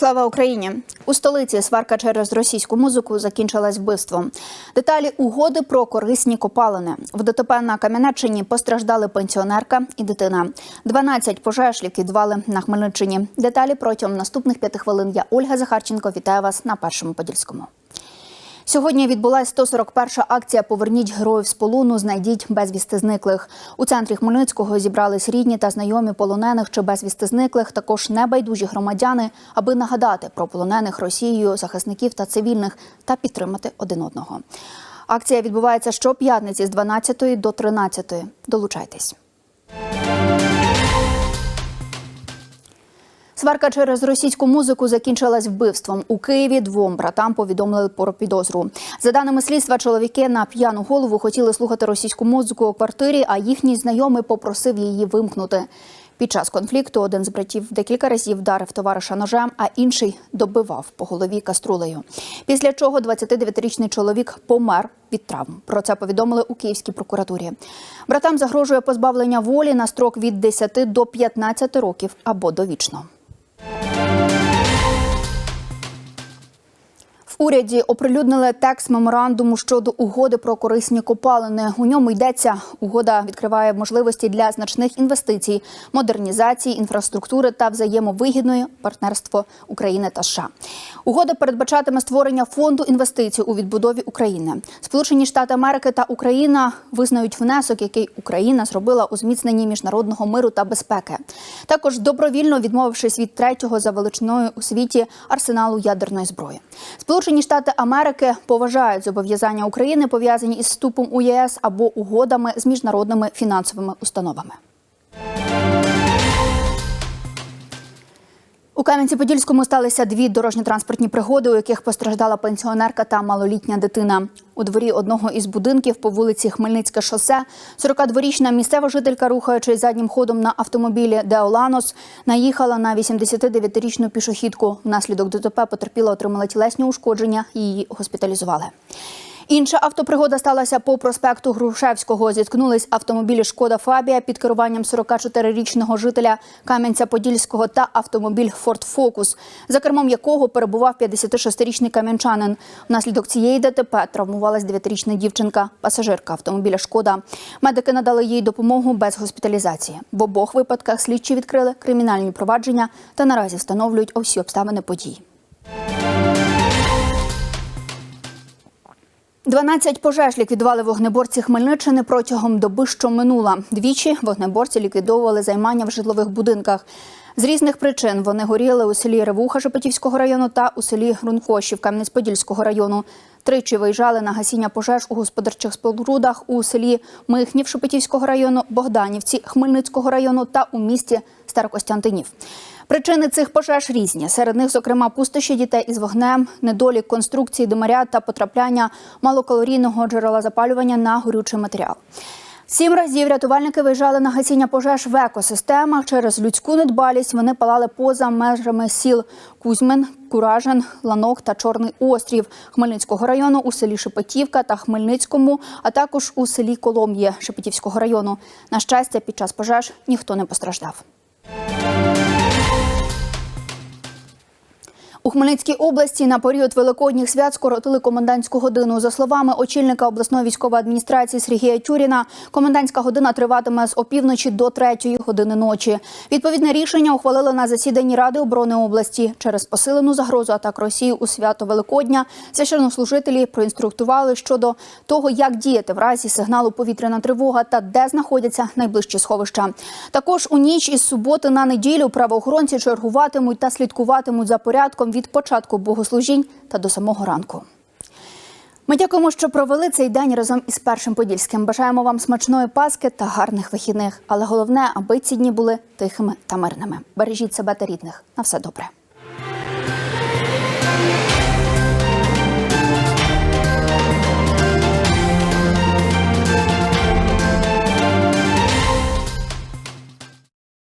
Слава Україні! У столиці сварка через російську музику закінчилась вбивством. Деталі угоди про корисні копалини. В ДТП на Кам'янеччині постраждали пенсіонерка і дитина. 12 пожеж ліквідували на Хмельниччині. Деталі протягом наступних п'яти хвилин. Я Ольга Захарченко. Вітаю вас на першому подільському. Сьогодні відбулася 141-ша акція Поверніть героїв з полону, знайдіть безвісти зниклих. У центрі Хмельницького зібрались рідні та знайомі полонених чи безвісти зниклих, також небайдужі громадяни, аби нагадати про полонених Росією захисників та цивільних та підтримати один одного. Акція відбувається щоп'ятниці з 12 до 13. Долучайтесь. Сварка через російську музику закінчилась вбивством. У Києві двом братам повідомили про підозру. За даними слідства, чоловіки на п'яну голову хотіли слухати російську музику у квартирі, а їхній знайомий попросив її вимкнути. Під час конфлікту один з братів декілька разів вдарив товариша ножем, а інший добивав по голові каструлею. Після чого 29-річний чоловік помер від травм. Про це повідомили у Київській прокуратурі. Братам загрожує позбавлення волі на строк від 10 до 15 років або довічно. Уряді оприлюднили текст меморандуму щодо угоди про корисні копалини. У ньому йдеться, угода відкриває можливості для значних інвестицій, модернізації інфраструктури та взаємовигідної партнерство України та США. Угода передбачатиме створення фонду інвестицій у відбудові України. Сполучені Штати Америки та Україна визнають внесок, який Україна зробила у зміцненні міжнародного миру та безпеки. Також добровільно відмовившись від третього за величиною у світі арсеналу ядерної зброї. Сполучені Штати Америки поважають зобов'язання України пов'язані із вступом у ЄС або угодами з міжнародними фінансовими установами. Кам'янці-Подільському сталися дві дорожньо-транспортні пригоди, у яких постраждала пенсіонерка та малолітня дитина. У дворі одного із будинків по вулиці Хмельницьке шосе 42-річна місцева жителька, рухаючись заднім ходом на автомобілі Деоланос, наїхала на 89-річну пішохідку. Внаслідок ДТП потерпіла, отримала тілесні ушкодження її госпіталізували. Інша автопригода сталася по проспекту Грушевського. Зіткнулись автомобілі Шкода Фабія під керуванням 44-річного жителя Кам'янця-Подільського та автомобіль Форд Фокус, за кермом якого перебував 56-річний кам'янчанин. Внаслідок цієї ДТП травмувалась 9-річна дівчинка, пасажирка автомобіля Шкода. Медики надали їй допомогу без госпіталізації. В обох випадках слідчі відкрили кримінальні провадження та наразі встановлюють усі обставини подій. 12 пожеж ліквідували вогнеборці Хмельниччини протягом доби, що минула. Двічі вогнеборці ліквідовували займання в житлових будинках. З різних причин вони горіли у селі Ревуха Шепетівського району та у селі Грункошів Кам'янець-Подільського району. Тричі виїжджали на гасіння пожеж у господарчих спорудах у селі Михнів Шепетівського району, Богданівці Хмельницького району та у місті Старокостянтинів. Причини цих пожеж різні. Серед них, зокрема, пустощі дітей із вогнем, недолік конструкції димаря та потрапляння малокалорійного джерела запалювання на горючий матеріал. Сім разів рятувальники виїжджали на гасіння пожеж в екосистемах. Через людську недбалість вони палали поза межами сіл Кузьмин, Куражин, Ланок та Чорний Острів Хмельницького району у селі Шепетівка та Хмельницькому, а також у селі Колом'є Шепетівського району. На щастя, під час пожеж ніхто не постраждав. У Хмельницькій області на період великодніх свят скоротили комендантську годину. За словами очільника обласної військової адміністрації Сергія Тюріна, комендантська година триватиме з опівночі до третьої години ночі. Відповідне рішення ухвалили на засіданні Ради оборони області. Через посилену загрозу атак Росії у свято Великодня священнослужителі проінструктували щодо того, як діяти в разі сигналу повітряна тривога та де знаходяться найближчі сховища. Також у ніч із суботи на неділю правоохоронці чергуватимуть та слідкуватимуть за порядком від початку богослужінь та до самого ранку. Ми дякуємо, що провели цей день разом із першим подільським. Бажаємо вам смачної паски та гарних вихідних. Але головне, аби ці дні були тихими та мирними. Бережіть себе та рідних. На все добре.